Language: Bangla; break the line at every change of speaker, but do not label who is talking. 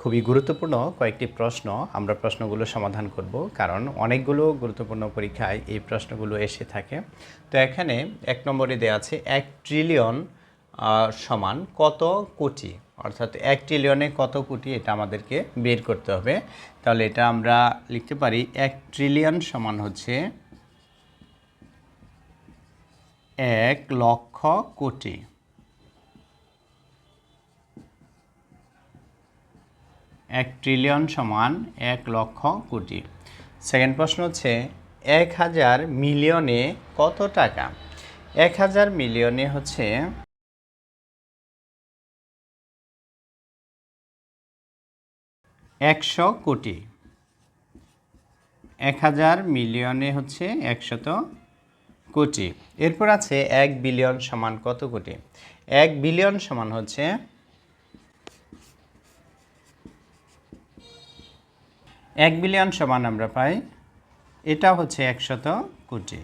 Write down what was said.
খুবই গুরুত্বপূর্ণ কয়েকটি প্রশ্ন, আমরা প্রশ্নগুলো সমাধান করব, কারণ অনেকগুলো গুরুত্বপূর্ণ পরীক্ষায় এই প্রশ্নগুলো এসে থাকে। তো এখানে এক নম্বরে দেওয়া আছে, এক ট্রিলিয়ন সমান কত কোটি? অর্থাৎ এক ট্রিলিয়নে কত কোটি এটা আমাদেরকে বের করতে হবে। তাহলে এটা আমরা লিখতে পারি, এক ট্রিলিয়ন সমান হচ্ছে এক লক্ষ কোটি। এক ট্রিলিয়ন সমান এক লক্ষ কোটি। সেকেন্ড প্রশ্ন হচ্ছে, এক হাজার মিলিয়নে কত টাকা? এক হাজার মিলিয়নে হচ্ছে একশো কোটি। এক হাজার মিলিয়নে হচ্ছে একশত কোটি। এরপর আছে এক বিলিয়ন সমান কত কোটি? এক বিলিয়ন সমান হচ্ছে এক বিলিয়ন সমান আমরা পাই এটা হচ্ছে একশত কোটি।